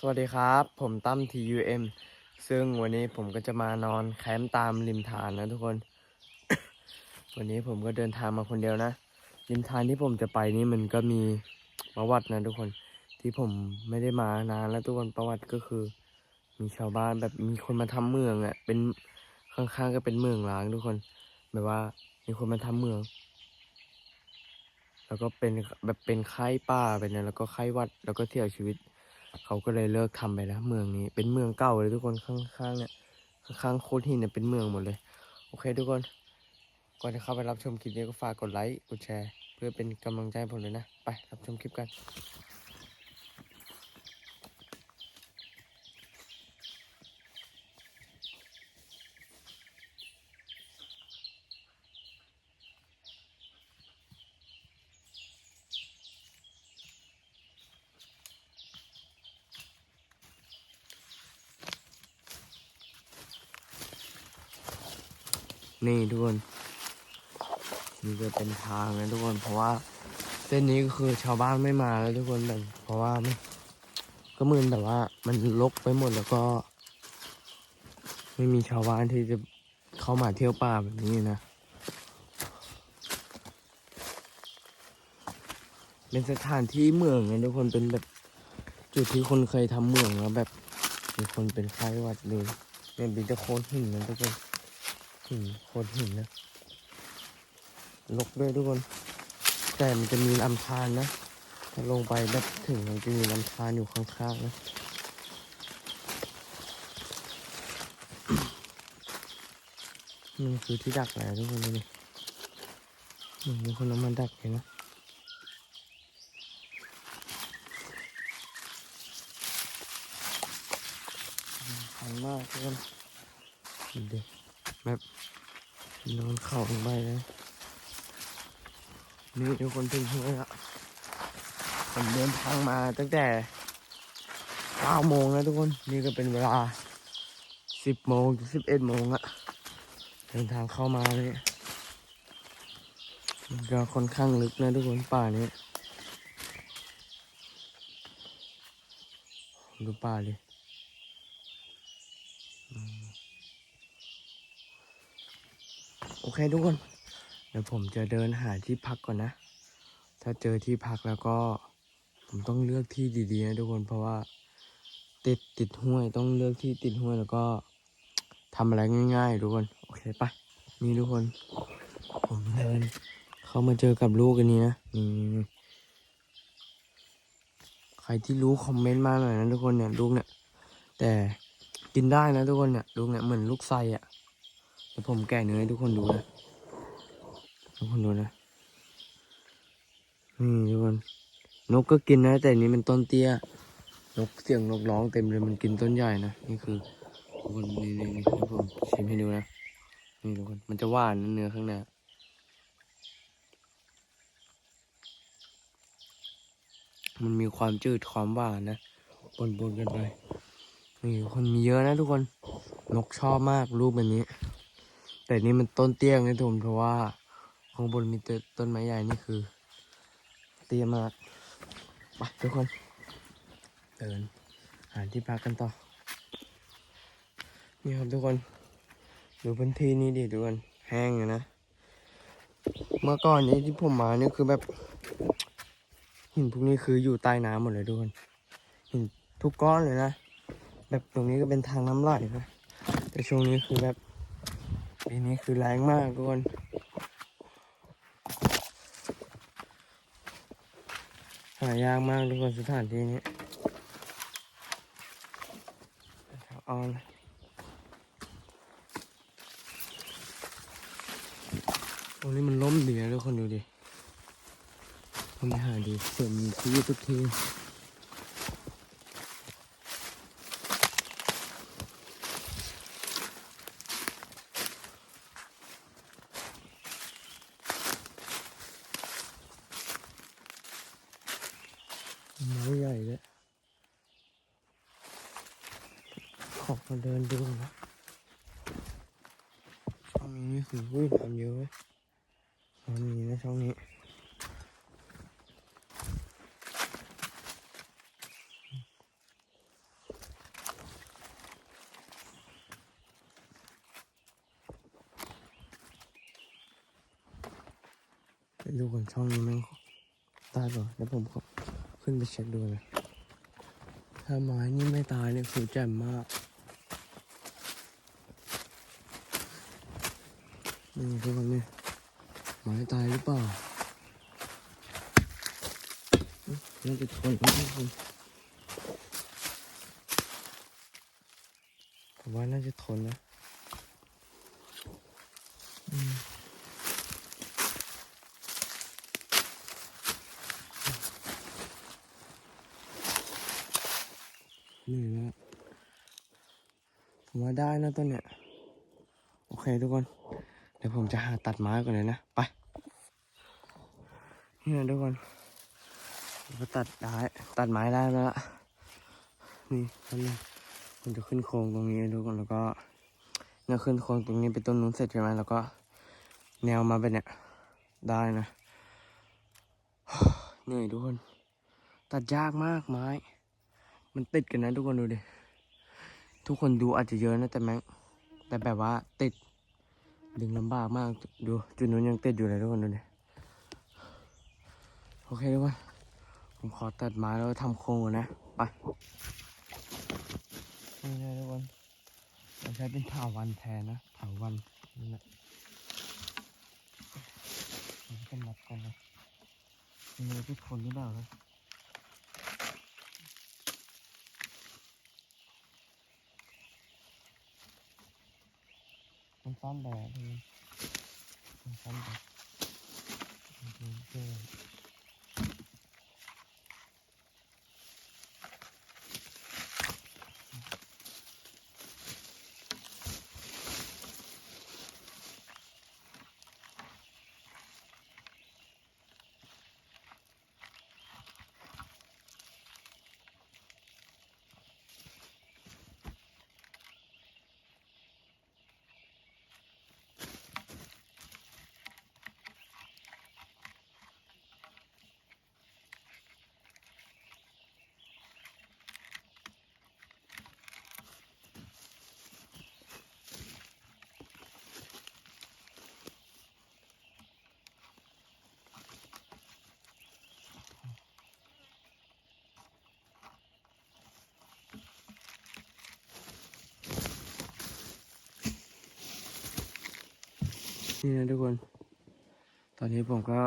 สวัสดีครับ ผมตั้ม TUM ซึ่งวันนี้ผมก็จะมานอนแคมป์ตามริมทานนะทุกคน วันนี้ผมก็เดินทางมาคนเดียวนะ ริมทานที่ผมจะไปนี่มันก็มีประวัตินะทุกคน ที่ผมไม่ได้มานานแล้วทุกคนประวัติก็คือ มีชาวบ้านแบบมีคนมาทำเมืองอะ่ะ เป็นข้างๆก็เป็นเมืองล้างทุกคน แบบว่ามีคนมาทำเมือง แล้วก็เป็นแบบเป็นไข้ป่าเป็นอะไรแล้วก็ไข้วัดแล้วก็เสียวชีวิต เขาก็เลยเลิกทำไปแล้วเมืองนี้เป็นเมืองเก่าเลยทุกคนข้างๆเนี่ยข้างๆโคตรหินเนี่ยเป็นเมืองหมดเลย โอเค ทุกคนก่อนจะเข้าไปรับชมคลิปนี้ก็ฝากกดไลค์กดแชร์ เพื่อเป็นกำลังใจผมเลยนะ ไปรับชมคลิปกัน นี่ทุกคนนี่ก็เป็นทางนะทุกคน เพราะว่าเส้นนี้ก็คือชาวบ้านไม่มาแล้วทุกคนแบบเพราะว่าไม่ก็เหมือนแบบว่ามันรกไปหมดแล้วก็ ไม่มีชาวบ้านที่จะเข้ามาเที่ยวป่าแบบนี้นะเป็นสถานที่เมืองไงทุกคนเป็นแบบจุดที่คนเคยทำเมืองแล้วแบบมีคนเป็นไข้หวัดเลยเนี่ยเป็นตะโคนหินนะทุกคน หินโคตรหินนะลกด้วยทุกคน แต่มันจะมีลำธารนะ ถ้าลงไปแบบถึงมันจะมีลำธารอยู่ข้างๆนะมันคือที่ดักแหละทุกคนเหมือนมีคนเอามาดักเลยนะหันมากทุกคนดูดิ แบบนอนเข่าลงไปเลยนี่ทุกคนถึงที่แล้วผมเดินทางมาตั้งแต่9โมงแล้วทุกคน นี่ก็เป็นเวลา10โมงถึง11โมงอะเดินทางเข้ามาเลยมันก็ค่อนข้างลึกนะทุกคนป่านี้ดูป่าดิอืม โอเคทุกคน เดี๋ยวผมจะเดินหาที่พักก่อนนะ ถ้าเจอที่พักแล้วก็ ผมต้องเลือกที่ดีๆนะทุกคนเพราะว่า ติดติดห้วยต้องเลือกที่ติดห้วยแล้วก็ทำอะไรง่ายๆทุกคน โอเคไปนี่ทุกคน ผมเดินเข้ามาเจอกับลูกอันนี้นะนี่ใครที่รู้คอมเมนต์มาหน่อยนะทุกคนเนี่ยลูกเนี่ย แต่กินได้นะทุกคนเนี่ยลูกเนี่ยเหมือนลูกไส้อะ เดี๋ยวผมแกะเนื้อให้ทุกคนดูนะ ทุกคนดูนะ นี่ทุกคน นกก็กินนะ แต่อันนี้มันต้นเตี้ย นกเสียงนกร้องเต็มเลยมันกินต้นใหญ่นะ นี่คือ ทุกคนนี่นี่นี่ผมชิมให้ดูนะ นี่ทุกคน มันจะหวานนะเนื้อข้างในมันมีความจืดความหวานนะปนปนกันไปนี่คนมีเยอะนะทุกคน นกชอบมากรูปแบบนี้ แต่นี่มันต้นเตี้ยงนะทุกคนเพราะว่าข้างบนมีต้นต้นไม้ใหญ่นี่คือ เตี้ยมากไปทุกคน เดินหาที่พักกันต่อ นี่ครับทุกคน ดูพื้นที่นี่ดิทุกคน แห้งอยู่นะ เมื่อก่อนนี้ที่ผมมานี่คือแบบ หินพวกนี้คืออยู่ใต้น้ำหมดเลยทุกคนหินทุกก้อนเลยนะ แบบตรงนี้ก็เป็นทางน้ำไหลนะแต่ช่วงนี้คือแบบ ปีนี้คือแรงมากทุกคนหายากมากทุกคนสถานที่นี้เอาเลยตรงนี้มันล้มดีนะทุกคนดูดิผมไปหาดีเสื่อมมีที่ทุกที ออกมาเดินดูนะช่องนี้นี่คือวิ่งน้ำเยอะเลยน้ำมีนะช่องนี้ไปดูก่อนช่องนี้มันตายป่ะแล้วผมก็ขึ้นไปเช็คดูนะถ้าไม้นี่ไม่ตายเนี่ยคือแจ่มมาก นี่ทุกคนเนี่ยไม้ตายหรือเปล่าน่าจะทนนะทุกคนผมว่าน่าจะทนนะอืมนี่นะผมว่าได้นะต้นเนี่ย โอเคทุกคน เดี๋ยวผมจะหาตัดไม้ก่อนเลยนะ ไป นี่นะทุกคนมก็ตัดได้ตัดไม้ได้แล้วละนี่ต้นนี้ผมจะขึ้นโครงตรงนี้ทุกคนแล้วก็เนี่ยขึ้นโครงตรงนี้เป็นต้นนู้นเสร็จใช่ไหมแล้วก็ แนวมาเป็นเนี่ยได้นะเหนื่อยทุกคน ตัดยากมากไม้ มันติดกันนะทุกคนดูดิทุกคนดูอาจจะเยอะนะแต่แม่งแต่แบบว่าติด ดึงลำบากมากดูจุดนู้นยังติดอยู่เลยทุกคนดูดิโอเคทุกคนผมขอตัดไม้แล้วทำโครงก่อนนะไปนี่เลยทุกคนเราใช้เป็นถาวันแทนนะถาวันนี่แหละผมจะมัดก่อนนะมีอะไรที่ทนหรือเปล่านะมั ซ้อนแบบนี้มันซ่อนแดดเจอ นี่นะทุกคน ตอนนี้ผมก็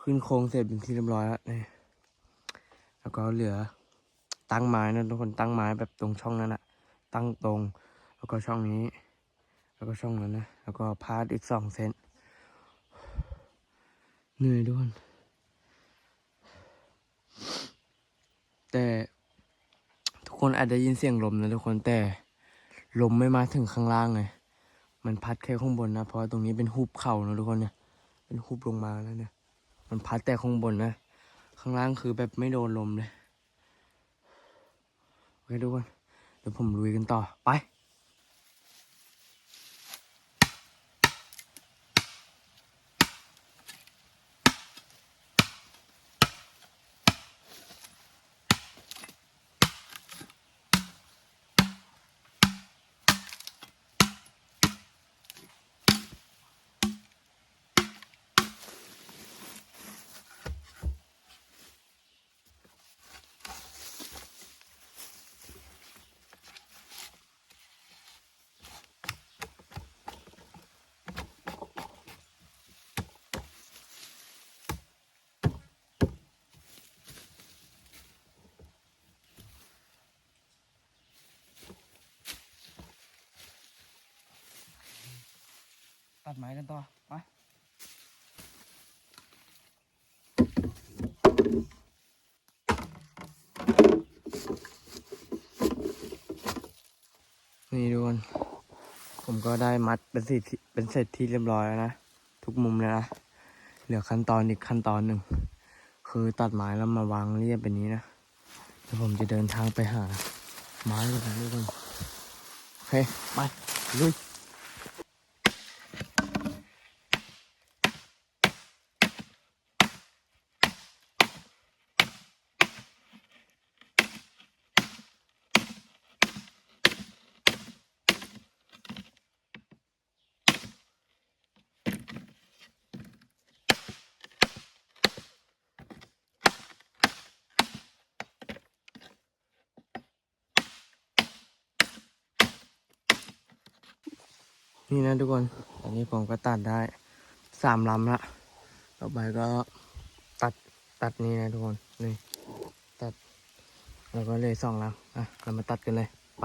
ขึ้นโครงเสร็จเป็นที่เรียบร้อยแล้วนี่แล้วก็เหลือตั้งไม้นะทุกคนตั้งไม้แบบตรงช่องนั้นอะตั้งตรง แล้วก็ช่องนี้ แล้วก็ช่องนั้นนะ แล้วก็พาดอีกสองเซนเหนื่อยทุกคนแต่ทุกคนอาจจะยินเสียงลมนะทุกคนแต่ลมไม่มาถึงข้างล่างไง มันพัดแค่ข้างบนนะ เพราะตรงนี้เป็นหุบเข่านะทุกคนเนี่ย เป็นหุบลงมาแล้วเนี่ย มันพัดแต่ข้างบนนะ ข้างล่างคือแบบไม่โดนลมเลย โอเคทุกคน เดี๋ยวผมลุยกันต่อ ไป ตัดไม้กันต่อไปนี่ทุกคนผมก็ได้มัดเป็นสิเป็นเสร็จที่เรียบร้อยแล้วนะ ทุกมุมเลยนะ เหลือขั้นตอนอีกขั้นตอนหนึ่ง คือตัดไม้แล้วมาวางเรียบแบบนี้นะแล้วผมจะเดินทางไปหาไม้ก่อนนะทุกคนโอเคไปลุย นี่นะทุกคน ตอนนี้ผมก็ตัดได้สามลำละ ต่อไปก็ตัดตัดนี่นะทุกคน นี่ ตัด แล้วก็เลยสองลำอะ เรามาตัดกันเลย ไป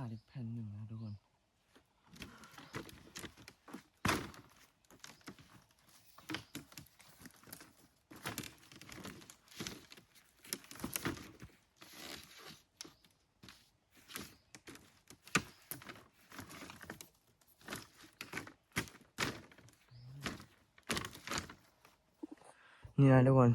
ขาดอีกแผ่นหนึ่งนะทุกคนนี่นะทุกคน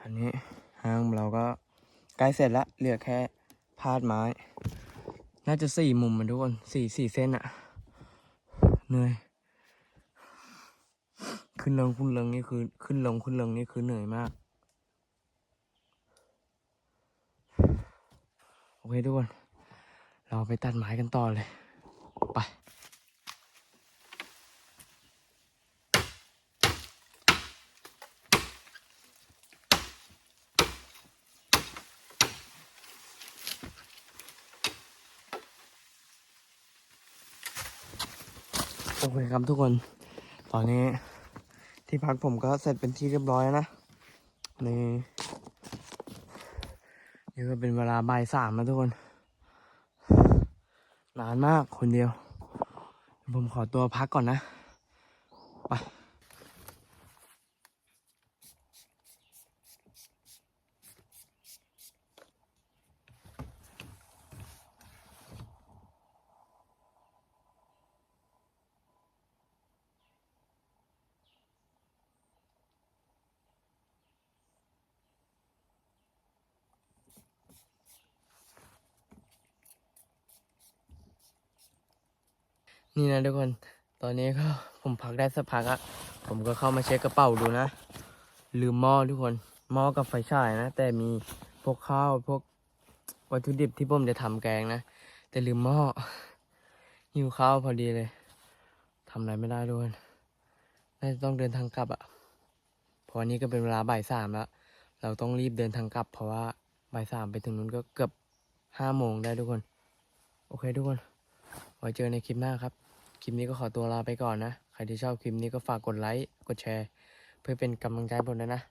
อันนี้ห้างเราก็ใกล้เสร็จและเหลือแค่พาดไม้ น่าจะสี่มุมมันทุกคนสี่สี่เส้นอะเหนื่อย ขึ้นลงขึ้นลงนี่คือขึ้นลงขึ้นลงนี่คือเหนื่อยมาก โอเคทุกคน เราไปตัดไม้กันต่อเลย โอเคครับทุกคน ตอนนี้ที่พักผมก็เสร็จเป็นที่เรียบร้อยแล้วนะ นี่นี่ก็เป็นเวลาบ่ายสามแล้วทุกคน นานมากคนเดียว ผมขอตัวพักก่อนนะ นี่นะทุกคน ตอนนี้ก็ผมพักได้สักพักอะผมก็เข้ามาเช็คกระเป๋าดูนะ ลืมหม้อทุกคน หม้อกับไฟฉายนะ แต่มีพวกข้าวพวกวัตถุดิบที่ผมจะทำแกงนะ แต่ลืมหม้อหิวข้าวพอดีเลยทำอะไรไม่ได้ด้วยน่าจะต้องเดินทางกลับอะพราะวันนี้ก็เป็นเวลาบ่ายสามแล้ว เราต้องรีบเดินทางกลับ เพราะว่าบ่ายสามไปถึงนู้นก็เกือบห้าโมงได้ทุกคน โอเคทุกคน ไว้เจอในคลิปหน้าครับ คลิปนี้ก็ขอตัวลาไปก่อนนะ ใครที่ชอบคลิปนี้ก็ฝากกดไลค์ กดแชร์ เพื่อเป็นกำลังใจผมด้วยนะ